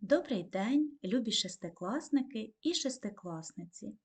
Добрий день, любі шестикласники і шестикласниці.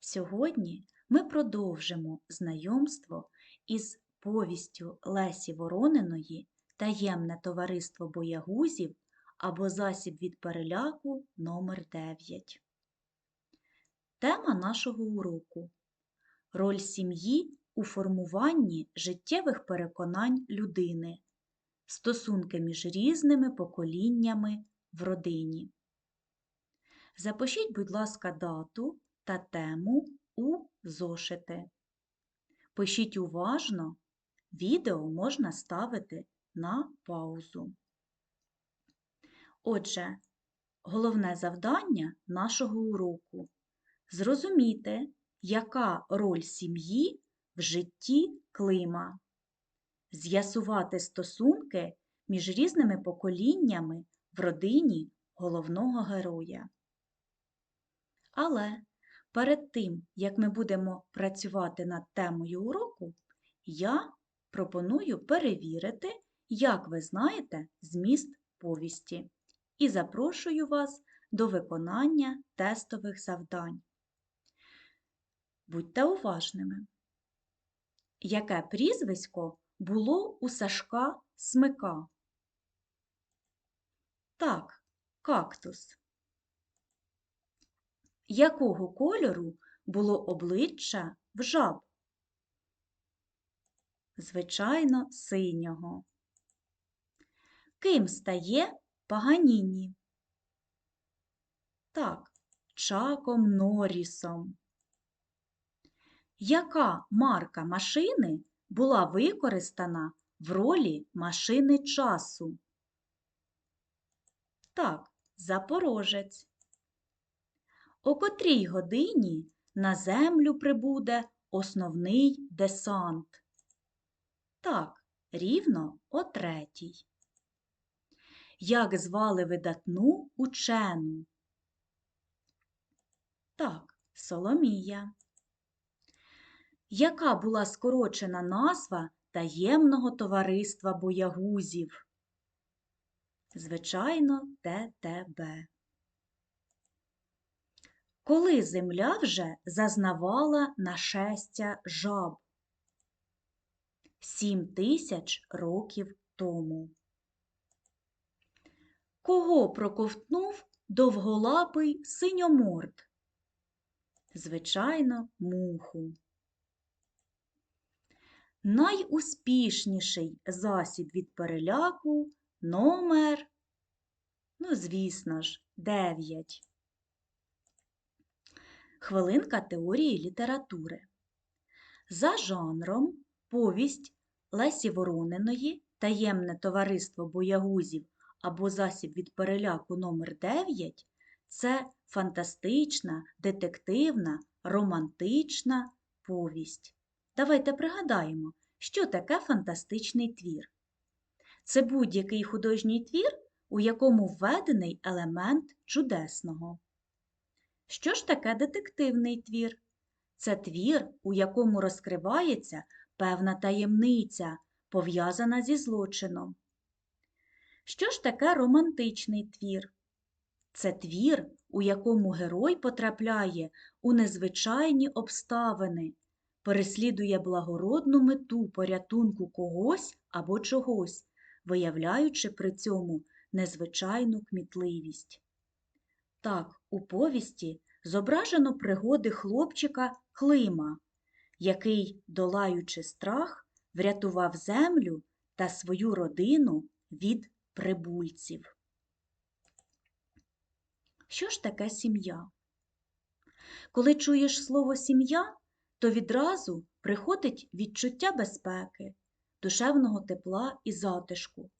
Сьогодні ми продовжимо знайомство із повістю Лесі Ворониної Таємне товариство боягузів або засіб від переляку номер 9 Тема нашого уроку Роль сім'ї у формуванні життєвих переконань людини, стосунки між різними поколіннями в родині. Запишіть, будь ласка, дату та тему у зошити. Пишіть уважно, відео можна ставити на паузу. Отже, головне завдання нашого уроку зрозуміти, яка роль сім'ї в житті клима, з'ясувати стосунки між різними поколіннями в родині головного героя. Але перед тим, як ми будемо працювати над темою уроку, я пропоную перевірити, як ви знаєте зміст повісті, і запрошую вас до виконання тестових завдань. Будьте уважними. Яке прізвисько було у Сашка Смика? Так, кактус. Якого кольору було обличчя в жаб? Звичайно, синього. Ким стає Паганіні? Так, Чаком Норрісом. Яка марка машини була використана в ролі машини часу? Так, Запорожець. О котрій годині на землю прибуде основний десант? Так, рівно о третій. Як звали видатну учену? Так, Соломія. Яка була скорочена назва таємного товариства боягузів? Звичайно, ТТБ. Коли земля вже зазнавала нашестя жаб? Сім тисяч років тому. Кого проковтнув довголапий синьоморд? Звичайно, муху. Найуспішніший засіб від переляку номер, ну, звісно ж, 9. Хвилинка теорії літератури. За жанром повість Лесі Ворониної Таємне товариство боягузів або засіб від переляку номер 9 це фантастична, детективна, романтична повість. Давайте пригадаємо, що таке фантастичний твір. Це будь-який художній твір, у якому введений елемент чудесного. Що ж таке детективний твір? Це твір, у якому розкривається певна таємниця, пов'язана зі злочином. Що ж таке романтичний твір? Це твір, у якому герой потрапляє у незвичайні обставини, переслідує благородну мету порятунку когось або чогось, виявляючи при цьому незвичайну кмітливість. Так, у повісті зображено пригоди хлопчика Клима, який, долаючи страх, врятував землю та свою родину від прибульців. Що ж таке сім'я? Коли чуєш слово сім'я, то відразу приходить відчуття безпеки, душевного тепла і затишку.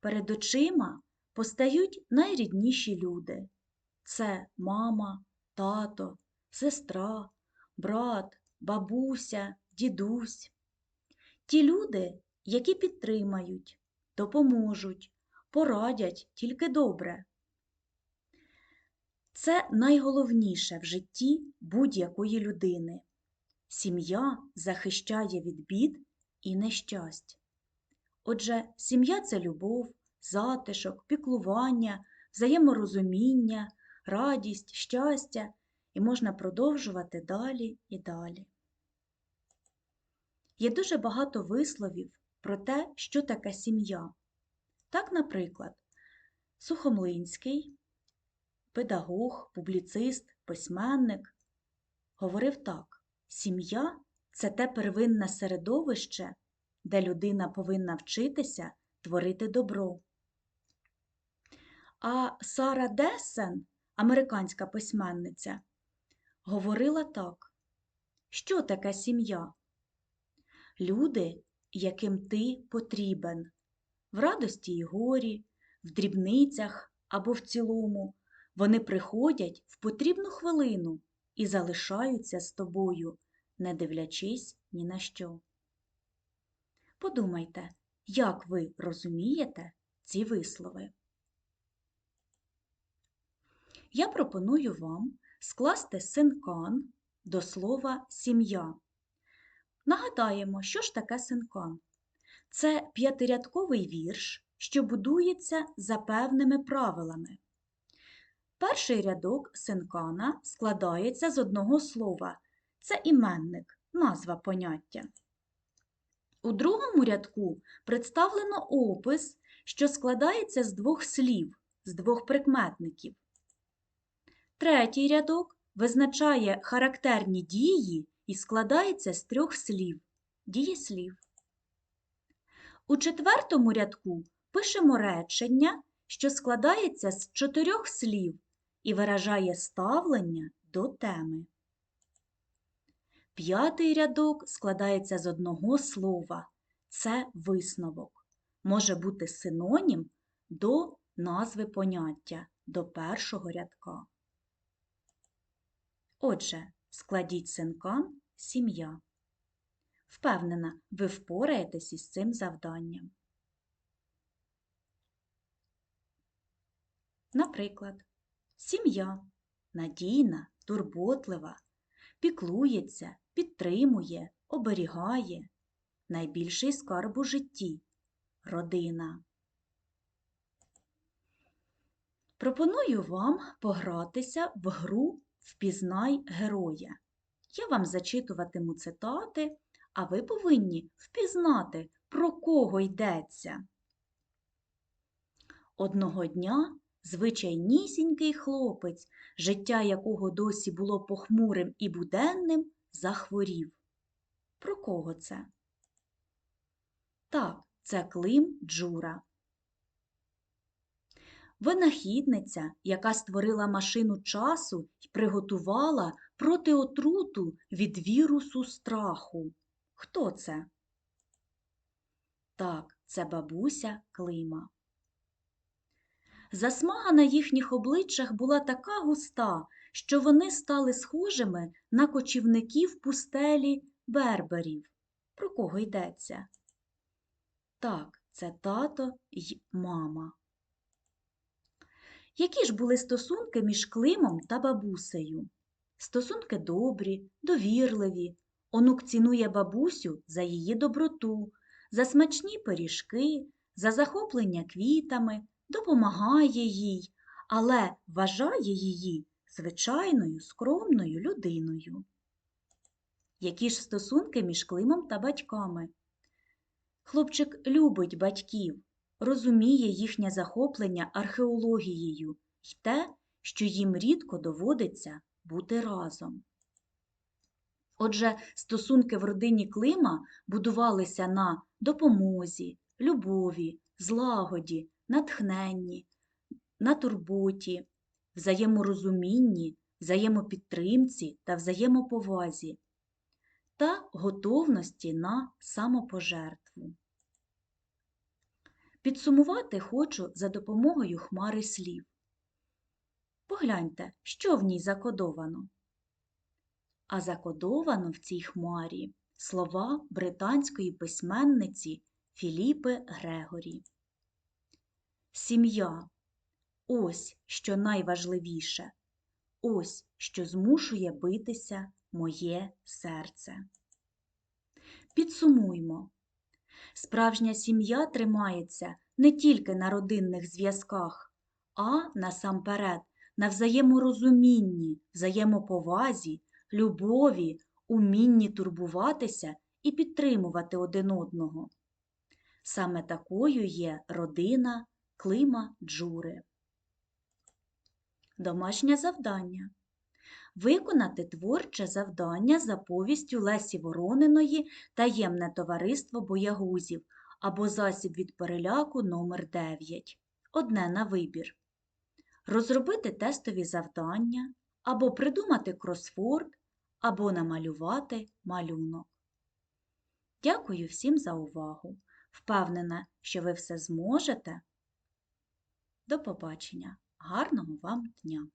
Перед очима постають найрідніші люди це мама, тато, сестра, брат, бабуся, дідусь. Ті люди, які підтримають, допоможуть, порадять тільки добре. Це найголовніше в житті будь-якої людини. Сім'я захищає від бід і нещасть. Отже, сім'я це любов, затишок, піклування, взаєморозуміння, радість, щастя, і можна продовжувати далі і далі. Є дуже багато висловів про те, що таке сім'я. Так, наприклад, Сухомлинський, педагог, публіцист, письменник, говорив так: сім'я це те первинне середовище, де людина повинна вчитися творити добро. А Сара Десен, американська письменниця, говорила так: що таке сім'я? Люди, яким ти потрібен, в радості й горі, в дрібницях або в цілому, вони приходять в потрібну хвилину і залишаються з тобою, не дивлячись ні на що. Подумайте, як ви розумієте ці вислови. Я пропоную вам скласти синкан до слова сім'я. Нагадаємо, що ж таке синкан. Це п'ятирядковий вірш, що будується за певними правилами. Перший рядок синкана складається з одного слова це іменник, назва поняття. У другому рядку представлено опис, що складається з двох слів, з двох прикметників. Третій рядок визначає характерні дії і складається з трьох слів дієслів. У четвертому рядку пишемо речення, що складається з чотирьох слів і виражає ставлення до теми. П'ятий рядок складається з одного слова це висновок. Може бути синонім до назви поняття, до першого рядка. Отже, складіть синкан сім'я. Впевнена, ви впораєтесь із цим завданням. Наприклад, сім'я надійна, турботлива, піклується, підтримує, оберігає найбільший скарб у житті родина. Пропоную вам погратися в гру Впізнай героя. Я вам зачитуватиму цитати, а ви повинні впізнати, про кого йдеться. Одного дня звичайнісінький хлопець, життя якого досі було похмурим і буденним, захворів. Про кого це? Так, це Клим Джура. Винахідниця, яка створила машину часу і приготувала протиотруту від вірусу страху. Хто це? Так, це бабуся Клима. Засмага на їхніх обличчях була така густа, що вони стали схожими на кочівників пустелі берберів. Про кого йдеться? Так, це тато й мама. Які ж були стосунки між Климом та бабусею? Стосунки добрі, довірливі. Онук цінує бабусю за її доброту, за смачні пиріжки, за захоплення квітами, допомагає їй, але вважає її звичайною скромною людиною. Які ж стосунки між Климом та батьками? Хлопчик любить батьків, розуміє їхнє захоплення археологією й те, що їм рідко доводиться бути разом. Отже, стосунки в родині Клима будувалися на допомозі, любові, злагоді, натхненні, на турботі, взаєморозумінні, взаємопідтримці та взаємоповазі та готовності на самопожертву. Підсумувати хочу за допомогою хмари слів. Погляньте, що в ній закодовано. А закодовано в цій хмарі слова британської письменниці Філіпи Грегорі. Сім'я ось що найважливіше, ось що змушує битися моє серце. Підсумуймо. Справжня сім'я тримається не тільки на родинних зв'язках, а насамперед на взаєморозумінні, взаємоповазі, любові, умінні турбуватися і підтримувати один одного. Саме такою є родина Клима Джури. Домашнє завдання. Виконати творче завдання за повістю Лесі Ворониної Таємне товариство боягузів або засіб від переляку номер 9 Одне на вибір. Розробити тестові завдання, або придумати кросворд, або намалювати малюнок. Дякую всім за увагу. Впевнена, що ви все зможете. До побачення. Гарного вам дня!